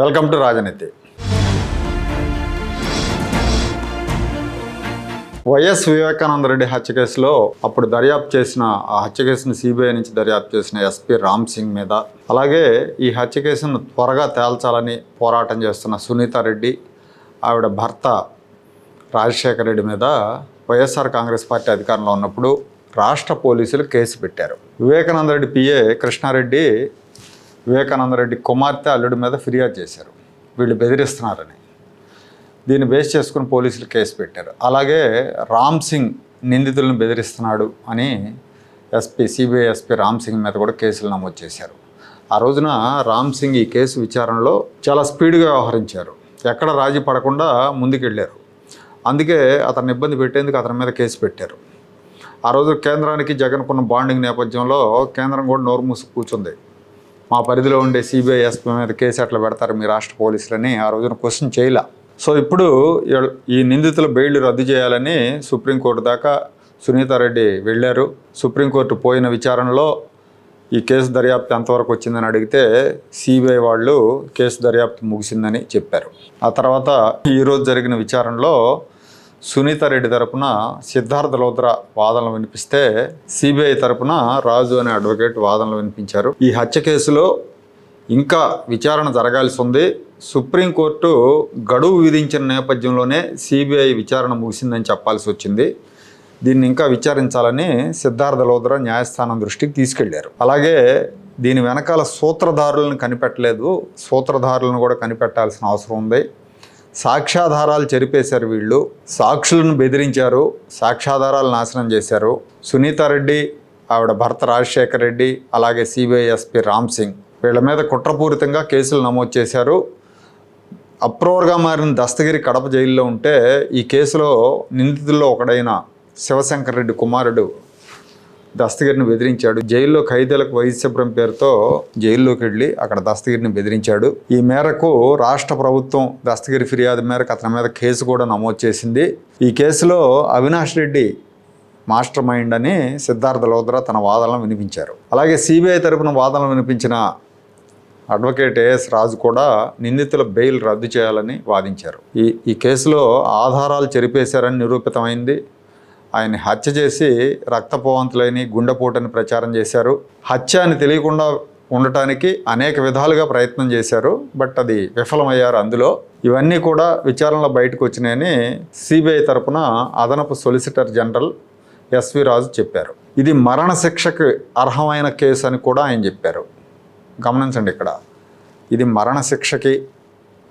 Welcome to Rajaneeti. YS Vivekananda Reddy హత్య కేసులో అప్పుడు దర్యాప్తు చేసిన ఆ హత్య కేసును సిబిఐ నుంచి దర్యాప్తు చేసిన ఎస్పీ రామ్ సింగ్ మీద అలాగే ఈ హత్య కేసును త్వరగా తేల్చాలని పోరాటం చేస్తున్న సునీత రెడ్డి ఆవిడ భర్త రాజశేఖర రెడ్డి మీద వైఎస్ఆర్ కాంగ్రెస్ పార్టీ అధికారంలో ఉన్నప్పుడు రాష్ట్ర పోలీసులు కేసు పెట్టారు. వివేకానంద రెడ్డి పిఏ కృష్ణారెడ్డి వివేకానంద రెడ్డి కుమార్తె అల్లుడి మీద ఫిర్యాదు చేశారు. వీళ్ళు బెదిరిస్తున్నారని. దీన్ని బేస్ చేసుకుని పోలీసులు కేసు పెట్టారు. అలాగే రామ్ సింగ్ నిందితులను బెదిరిస్తున్నాడు అని SP CBI SP Ram Singh మీద కూడా కేసులు నమోదు చేశారు. ఆ రోజున రామ్ సింగ్ ఈ కేసు విచారణలో చాలా స్పీడ్గా వ్యవహరించారు. ఎక్కడ రాజీ పడకుండా ముందుకెళ్ళారు అందుకే అతన్ని ఇబ్బంది పెట్టేందుకు అతని మీద కేసు పెట్టారు. ఆ రోజు కేంద్రానికి జగన్కున్న బాండింగ్ నేపథ్యంలో కేంద్రం కూడా నోరు మూసి కూర్చుంది. మా పరిధిలో ఉండే సిబిఐ ఎస్పీ మీద కేసు ఎట్లా పెడతారు మీ రాష్ట్ర పోలీసులని ఆ రోజున క్వశ్చన్ చేయలే. సో ఇప్పుడు ఈ- నిందితుల బెయిల్ రద్దు చేయాలని సుప్రీంకోర్టు దాకా సునీతారెడ్డి వెళ్ళారు. సుప్రీంకోర్టు పోయిన విచారణలో ఈ కేసు దర్యాప్తు ఎంతవరకు వచ్చిందని అడిగితే సిబిఐ వాళ్ళు కేసు దర్యాప్తు ముగిసిందని చెప్పారు. ఆ తర్వాత ఈరోజు జరిగిన విచారణలో సునీత రెడ్డి తరపున సిద్ధార్థ లోత్రా వాదనలు వినిపిస్తే సిబిఐ తరపున రాజు అనే అడ్వకేట్ వాదనలు వినిపించారు. ఈ హత్య కేసులో ఇంకా విచారణ జరగాల్సి ఉంది. సుప్రీంకోర్టు గడువు విధించిన నేపథ్యంలోనే సిబిఐ విచారణ ముగిసిందని చెప్పాల్సి వచ్చింది. దీన్ని ఇంకా విచారించాలని సిద్ధార్థ లోద్ర న్యాయస్థానం దృష్టికి తీసుకెళ్ళారు. అలాగే దీని వెనకాల సూత్రధారులను కనిపెట్టలేదు. సూత్రధారులను కూడా కనిపెట్టాల్సిన అవసరం ఉంది. సాక్ష్యాధారాలు చెరిపేశారు వీళ్ళు. సాక్షులను బెదిరించారు. సాక్ష్యాధారాలు నాశనం చేశారు. సునీతారెడ్డి ఆవిడ భర్త రాజశేఖర్ రెడ్డి అలాగే సిబిఐ ఎస్పీ రామ్ సింగ్ వీళ్ళ మీద కుట్రపూరితంగా కేసులు నమోదు చేశారు. అప్రోవర్గా మారిన దస్తగిరి కడప జైల్లో ఉంటే ఈ కేసులో నిందితుల్లో ఒకడైన శివశంకర్ రెడ్డి కుమారుడు దస్తగిరిని బెదిరించాడు. జైల్లో ఖైదీలకు వైద్యశుభ్రం పేరుతో జైల్లోకి వెళ్ళి అక్కడ దస్తగిరిని బెదిరించాడు. ఈ మేరకు రాష్ట్ర ప్రభుత్వం దస్తగిరి ఫిర్యాదు మేరకు అతని మీద కేసు కూడా నమోదు చేసింది. ఈ కేసులో అవినాష్ రెడ్డి మాస్టర్ మైండ్ అని సిద్ధార్థ లోద్రా తన వాదనలు వినిపించారు. అలాగే సిబిఐ తరపున వాదనలు వినిపించిన అడ్వకేట్ ఏఎస్ రాజు కూడా నిందితుల బెయిల్ రద్దు చేయాలని వాదించారు. ఈ ఈ కేసులో ఆధారాలు చెరిపేశారని నిరూపితమైంది. ఆయన హత్య చేసి రక్తపోవంతులని గుండెపోటని ప్రచారం చేశారు. హత్య అని తెలియకుండా ఉండటానికి అనేక విధాలుగా ప్రయత్నం చేశారు. బట్ అది విఫలమయ్యారు అందులో. ఇవన్నీ కూడా విచారణలో బయటకు వచ్చినాయని సిబిఐ తరపున అదనపు సొలిసిటర్ జనరల్ ఎస్వి రాజు చెప్పారు. ఇది మరణశిక్షకు అర్హమైన కేసు అని కూడా ఆయన చెప్పారు. గమనించండి ఇక్కడ. ఇది మరణశిక్షకి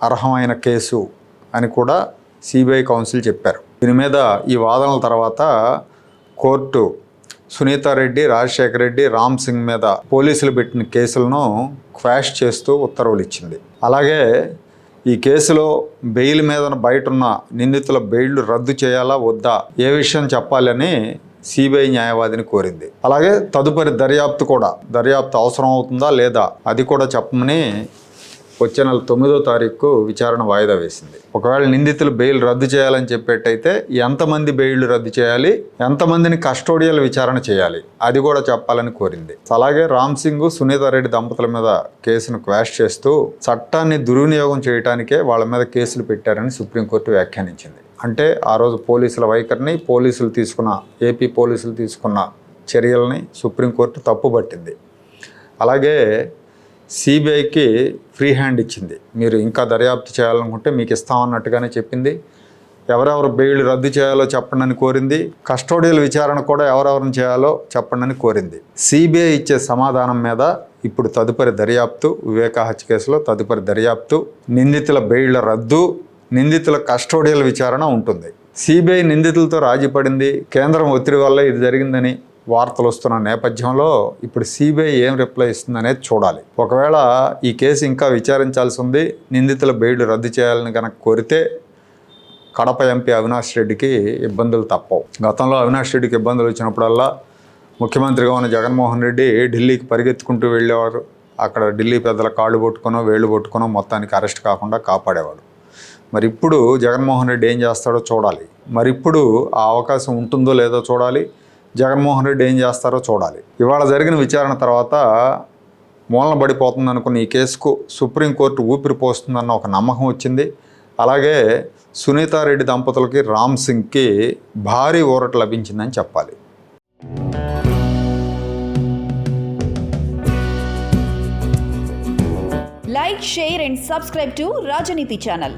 అర్హమైన కేసు అని కూడా సిబిఐ కౌన్సిల్ చెప్పారు. దీని మీద ఈ వాదనల తర్వాత కోర్టు సునీతారెడ్డి రాజశేఖర రెడ్డి రామ్ సింగ్ మీద పోలీసులు పెట్టిన కేసులను క్వాష్ చేస్తూ ఉత్తర్వులు ఇచ్చింది. అలాగే ఈ కేసులో బెయిల్ మీద బయట ఉన్న నిందితుల బెయిల్ రద్దు చేయాలా వద్దా ఏ విషయం చెప్పాలని సిబిఐ న్యాయవాదిని కోరింది. అలాగే తదుపరి దర్యాప్తు కూడా దర్యాప్తు అవసరం అవుతుందా లేదా అది కూడా చెప్పమని వచ్చే నెల తొమ్మిదో తారీఖు విచారణ వాయిదా వేసింది. ఒకవేళ నిందితులు బెయిల్ రద్దు చేయాలని చెప్పేటైతే ఎంతమంది బెయిల్ రద్దు చేయాలి? ఎంతమందిని కస్టోడియల్ విచారణ చేయాలి? అది కూడా చెప్పాలని కోరింది. అలాగే రామ్ సింగ్ సునీతారెడ్డి దంపతుల మీద కేసును క్వాష్ చేస్తూ చట్టాన్ని దుర్వినియోగం చేయడానికే వాళ్ళ మీద కేసులు పెట్టారని సుప్రీంకోర్టు వ్యాఖ్యానించింది. అంటే ఆ రోజు పోలీసుల వైఖరిని పోలీసులు తీసుకున్న ఏపీ పోలీసులు తీసుకున్న చర్యల్ని సుప్రీంకోర్టు తప్పుపట్టింది అలాగే సిబిఐకి ఫ్రీ హ్యాండ్ ఇచ్చింది. మీరు ఇంకా దర్యాప్తు చేయాలనుకుంటే మీకు ఇస్తామన్నట్టుగానే చెప్పింది. ఎవరెవరు బెయిల్ రద్దు చేయాలో చెప్పండి అని కోరింది. కస్టోడియల్ విచారణ కూడా ఎవరెవరిని చేయాలో చెప్పండి అని కోరింది. సిబిఐ ఇచ్చే సమాధానం మీద ఇప్పుడు తదుపరి దర్యాప్తు వివేకా హత్య కేసులో తదుపరి దర్యాప్తు నిందితుల బెయిళ్ళ రద్దు నిందితుల కస్టోడియల్ విచారణ ఉంటుంది. సిబిఐ నిందితులతో రాజీ పడింది కేంద్రం ఒత్తిడి వల్ల ఇది జరిగిందని వార్తలు వస్తున్న నేపథ్యంలో ఇప్పుడు సిబిఐ ఏం రిప్లై ఇస్తుంది అనేది చూడాలి. ఒకవేళ ఈ కేసు ఇంకా విచారించాల్సి ఉంది నిందితుల బెయిల్ రద్దు చేయాలని కనుక కోరితే కడప ఎంపీ అవినాష్ రెడ్డికి ఇబ్బందులు తప్పవు. గతంలో అవినాష్ రెడ్డికి ఇబ్బందులు వచ్చినప్పుడల్లా ముఖ్యమంత్రిగా ఉన్న జగన్మోహన్ రెడ్డి ఢిల్లీకి పరిగెత్తుకుంటూ వెళ్ళేవారు. అక్కడ ఢిల్లీ పెద్దల కాళ్ళు పట్టుకునో వేళ్ళు పట్టుకునో మొత్తానికి అరెస్ట్ కాకుండా కాపాడేవాడు. మరి ఇప్పుడు జగన్మోహన్ రెడ్డి ఏం చేస్తాడో చూడాలి. మరి ఇప్పుడు ఆ అవకాశం ఉంటుందో లేదో చూడాలి. జగన్మోహన్ రెడ్డి ఏం చేస్తారో చూడాలి. ఇవాళ జరిగిన విచారణ తర్వాత మూలన పడిపోతుంది అనుకున్న ఈ కేసుకు సుప్రీంకోర్టు ఊపిరి పోస్తుందన్న ఒక నమ్మకం వచ్చింది. అలాగే సునీతారెడ్డి దంపతులకి రామ్ సింగ్కి భారీ ఊరట లభించిందని చెప్పాలి. Like share and subscribe to Rajaneeti channel.